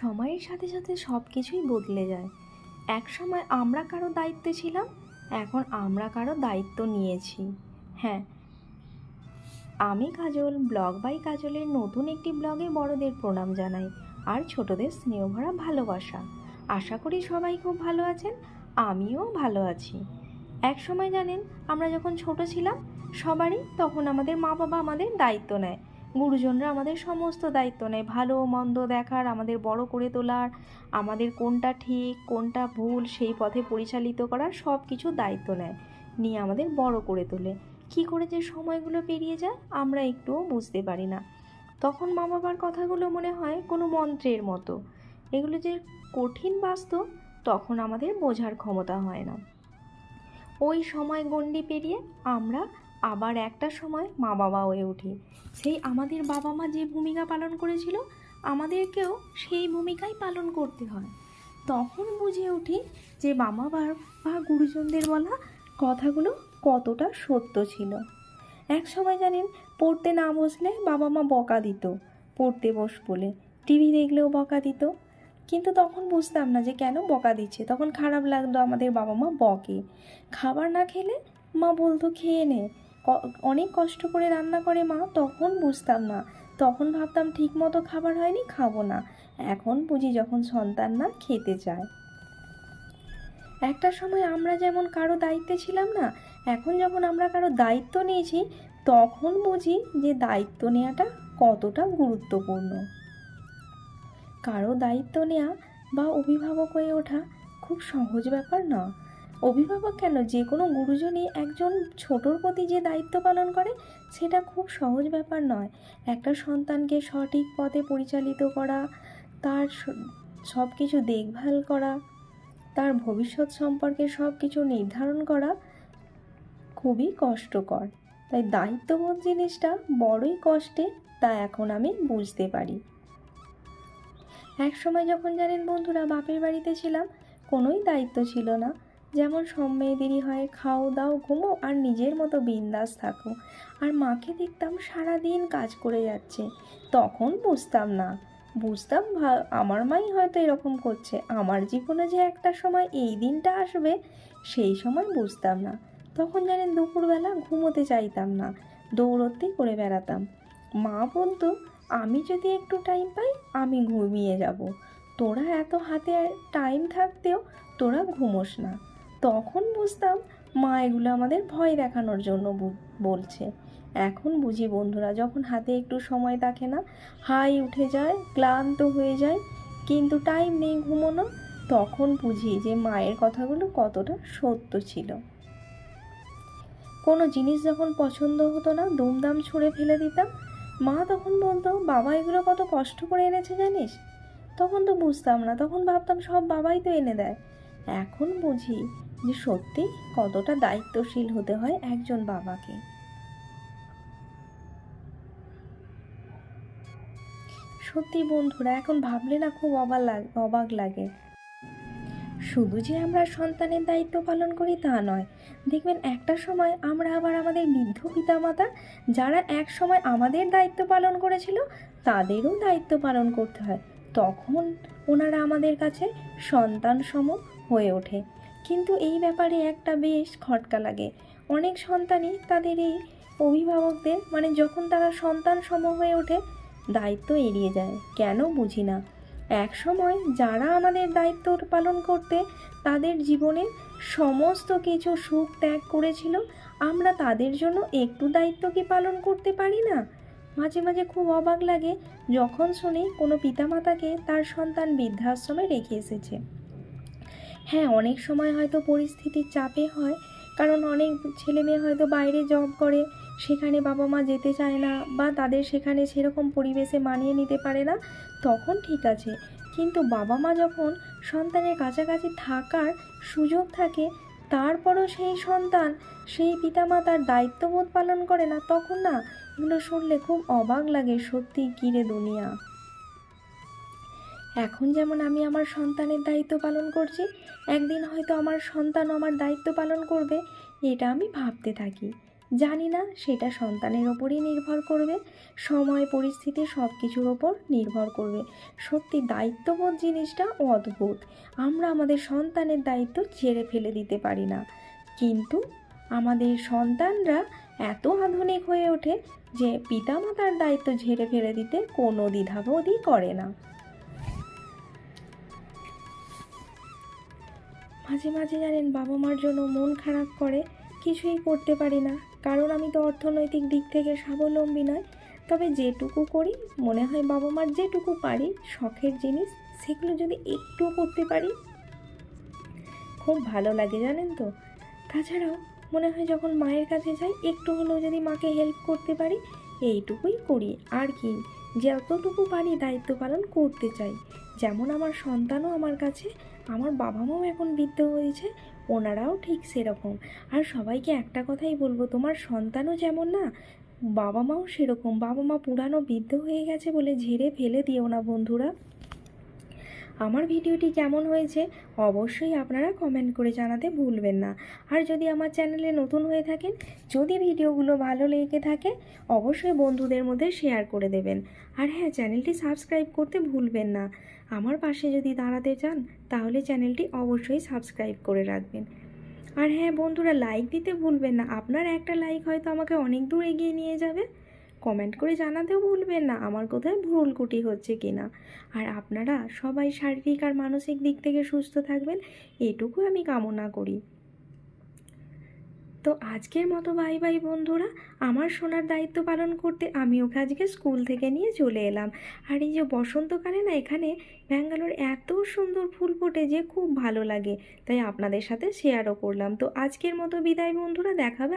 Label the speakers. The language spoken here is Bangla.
Speaker 1: সময়ের সাথে সাথে সব কিছুই বদলে যায়। এক সময় আমরা কারও দায়িত্বে ছিলাম, এখন আমরা কারও দায়িত্ব নিয়েছি। হ্যাঁ আমি কাজল, ব্লগ বাই কাজলের নতুন একটি ব্লগে বড়দের প্রণাম জানাই। আর ছোটদের স্নেহভরা ভালোবাসা। আশা করি সবাই খুব ভালো আছেন, আমিও ভালো আছি। এক সময় জানেন, আমরা যখন ছোট ছিলাম, সবারই তখন আমাদের মা বাবা আমাদের দায়িত্ব নেয়। গুরুজনরা আমাদের সমস্ত দায়িত্ব নেয়। ভালো মন্দ দেখার, আমাদের বড় করে তোলার, আমাদের কোনটা ঠিক, কোনটা ভুল, সেই পথে পরিচালিত করার সব কিছু দায়িত্ব নেয়, নিয়ে আমাদের বড় করে তোলে। কী করে যে সময়গুলো পেরিয়ে যায়, আমরা একটুও বুঝতে পারি না। তখন মা বাবার কথাগুলো মনে হয় কোনো মন্ত্রের মতো। এগুলো যে কঠিন বাস্তব, তখন আমাদের বোঝার ক্ষমতা হয় না। ওই সময় গণ্ডি পেরিয়ে আমরা আবার একটা সময় মা বাবা হয়ে উঠি। সেই আমাদের বাবা মা যে ভূমিকা পালন করেছিল, আমাদেরকেও সেই ভূমিকাই পালন করতে হয়। তখন বুঝে উঠি যে বাবা বা বা গুরুজনদের বলা কথাগুলো কতটা সত্য ছিল। এক সময় জানেন, পড়তে না বসলে বাবা মা বকা দিত, পড়তে বস বলে। টিভি দেখলেও বকা দিত। কিন্তু তখন বুঝতাম না যে কেন বকা দিচ্ছে। তখন খারাপ লাগতো আমাদের বাবা মা বকে। খাবার না খেলে মা বলতো, খেয়ে নে। অনেক কষ্ট করে রান্না করে মা, তখন বুঝতাম না। তখন ভাবতাম ঠিক মতো খাবার হয়নি, খাব না। এখন বুঝি যখন সন্তান না, খেতে চায়। একটা সময় আমরা যেমন কারও দায়িত্বে ছিলাম না, এখন যখন আমরা কারও দায়িত্ব নিয়েছি, তখন বুঝি যে দায়িত্ব নেওয়াটা কতটা গুরুত্বপূর্ণ। কারও দায়িত্ব নেওয়া বা অভিভাবক হয়ে ওঠা খুব সহজ ব্যাপার না। অভিভাবক কেন? যে কোনো গুরুজনই একজন ছোটোর প্রতি যে দায়িত্ব পালন করে, সেটা খুব সহজ ব্যাপার নয়। একটা সন্তানকে সঠিক পথে পরিচালিত করা, তার সব কিছু দেখভাল করা, তার ভবিষ্যৎ সম্পর্কে সব কিছু নির্ধারণ করা খুবই কষ্টকর। তাই দায়িত্ববোধ জিনিসটা বড়ই কষ্টে, তা এখন আমি বুঝতে পারি। এক সময় যখন জানেন বন্ধুরা, বাপের বাড়িতে ছিলাম, কোনোই দায়িত্ব ছিল না। যেমন সব মেয়েদেরই হয়, খাও দাও, ঘুমো, আর নিজের মতো বিন্দাস থাকো। আর মাকে দেখতাম সারাদিন কাজ করে যাচ্ছে। তখন বুঝতাম না। বুঝতাম আমার মাই হয়তো এরকম করছে। আমার জীবনে যে একটা সময় এই দিনটা আসবে, সেই সময় বুঝতাম না। তখন জানেন দুপুরবেলা ঘুমোতে চাইতাম না। দৌড়তে করে বেড়াতাম। মা বলতো, আমি যদি একটু টাইম পাই, আমি ঘুমিয়ে যাব। তোরা এত হাতে টাইম থাকতেও তোরা ঘুমোস না। তখন বুঝতাম মা এগুলো আমাদের ভয় দেখানোর জন্য বলছে। এখন বুঝি বন্ধুরা যখন হাতে একটু সময় থাকে না, হাই উঠে যায়, ক্লান্ত হয়ে যায়, কিন্তু টাইম নেই ঘুমোনো তখন বুঝি যে মায়ের কথাগুলো কতটা সত্য ছিল। কোনো জিনিস যখন পছন্দ হতো না দুমদাম ছুঁড়ে ফেলে দিতাম। মা তখন বলতো, বাবা এগুলো কত কষ্ট করে এনেছে জানিস? তখন তো বুঝতাম না, তখন ভাবতাম সব বাবাই তো এনে দেয়। এখন বুঝি যে সত্যি কতটা দায়িত্বশীল হতে হয় একজন বাবাকে। সত্যি বন্ধুরা, এখন ভাবলে না খুব অবাক লাগে অবাক লাগে। শুধু যে আমরা সন্তানের দায়িত্ব পালন করি তা নয়, দেখবেন একটা সময় আমরা আবার আমাদের বৃদ্ধ পিতামাতা যারা এক সময় আমাদের দায়িত্ব পালন করেছিল, তাদেরও দায়িত্ব পালন করতে হয়। তখন ওনারা আমাদের কাছে সন্তান সম হয়ে ওঠে। কিন্তু এই ব্যাপারে একটা বেশ খটকা লাগে। অনেক সন্তানই তাদের এই অভিভাবকদের মানে যখন তারা সন্তান সম হয়ে ওঠে, দায়িত্ব এড়িয়ে যায়। কেন বুঝি না। এক সময় যারা আমাদের দায়িত্ব পালন করতে তাদের জীবনে সমস্ত কিছু সুখ ত্যাগ করেছিল, আমরা তাদের জন্য একটু দায়িত্ব কি পালন করতে পারি না? মাঝে মাঝে খুব অবাক লাগে যখন শুনি কোনো পিতামাতাকে তার সন্তান বৃদ্ধাশ্রমে রেখে এসেছে। হ্যাঁ অনেক সময় হয়তো পরিস্থিতির চাপে হয়। কারণ অনেক ছেলে মেয়ে হয়তো বাইরে জব করে, সেখানে বাবা মা যেতে চায় না বা তাদের সেখানে সেরকম পরিবেশে মানিয়ে নিতে পারে না, তখন ঠিক আছে। কিন্তু বাবা মা যখন সন্তানের কাছাকাছি থাকার সুযোগ থাকে, তারপরও সেই সন্তান, সেই পিতামাতার দায়িত্ববোধ পালন করে না, তখন না, এগুলো শুনলে খুব অবাক লাগে সত্যি কিরে দুনিয়া। এখন যেমন আমি আমার সন্তানের দায়িত্ব পালন করছি, একদিন হয়তো আমার সন্তান আমার দায়িত্ব পালন করবে, এটা আমি ভাবতে থাকি। জানি না, সেটা সন্তানের ওপরই নির্ভর করবে, সময়, পরিস্থিতি সব কিছুর ওপর নির্ভর করবে। সত্যি, দায়িত্ববোধ জিনিসটা অদ্ভুত। আমরা আমাদের সন্তানের দায়িত্ব ছেড়ে ফেলে দিতে পারি না। কিন্তু আমাদের সন্তানরা এত আধুনিক হয়ে ওঠে যে পিতামাতার দায়িত্ব ঝেড়ে ফেলে দিতে কোনো দ্বিধাবোধই করে না। মাঝে মাঝে জানেন বাবা মার জন্য মন খারাপ করে, কিছুই করতে পারি না। কারণ আমি তো অর্থনৈতিক দিক থেকে স্বাবলম্বী নয় তবে যেটুকু করি, মনে হয় বাবা মার যেটুকু পারি, শখের জিনিস, সেগুলো যদি একটু করতে পারি, খুব ভালো লাগে জানেন তো। তাছাড়াও মনে হয় যখন মায়ের কাছে যাই, একটু হলেও যদি মাকে হেল্প করতে পারি, এইটুকুই করি। আর কি, যতটুকু পারি দায়িত্ব পালন করতে চাই। যেমন আমার সন্তানও আমার কাছে আমার বাবা মাও এখন বৃদ্ধ হয়েছে, ওনারাও ঠিক সেরকম। আর সবাইকে একটা কথাই বলব, তোমার সন্তানও যেমন না বাবা মাও সেরকম। বাবা মা পুরানো বৃদ্ধ হয়ে গেছে বলে ঝেড়ে ফেলে দিও না বন্ধুরা। আমার ভিডিওটি কেমন হয়েছে অবশ্যই আপনারা কমেন্ট করে জানাতে ভুলবেন না। আর যদি আমার চ্যানেলে নতুন হয়ে থাকেন, যদি ভিডিওগুলো ভালো লেগে থাকে, অবশ্যই বন্ধুদের মধ্যে শেয়ার করে দেবেন। আর হ্যাঁ চ্যানেলটি সাবস্ক্রাইব করতে ভুলবেন না। আমার পাশে যদি দাঁড়াতে চান, তাহলে চ্যানেলটি অবশ্যই সাবস্ক্রাইব করে রাখবেন। আর হ্যাঁ বন্ধুরা লাইক দিতে ভুলবেন না। আপনার একটা লাইক হয়তো আমাকে অনেক দূর এগিয়ে নিয়ে যাবে। কমেন্ট করে জানাতেও ভুলবেন না আমার কোথায় ভুল কুটি হচ্ছে কিনা। আর আপনারা সবাই শারীরিক আর মানসিক দিক থেকে সুস্থ থাকবেন, এটুকু আমি কামনা করি। তো আজকের মতো বাই বাই বন্ধুরা। আমার সোনার দায়িত্ব পালন করতে আমি ওকে আজকে স্কুল থেকে নিয়ে চলে এলাম। আর এই যে বসন্তকালে না, এখানে ব্যাঙ্গালোর এত সুন্দর ফুল ফোটে যে খুব ভালো লাগে। তাই আপনাদের সাথে শেয়ারও করলাম। তো আজকের মতো বিদায় বন্ধুরা দেখাবে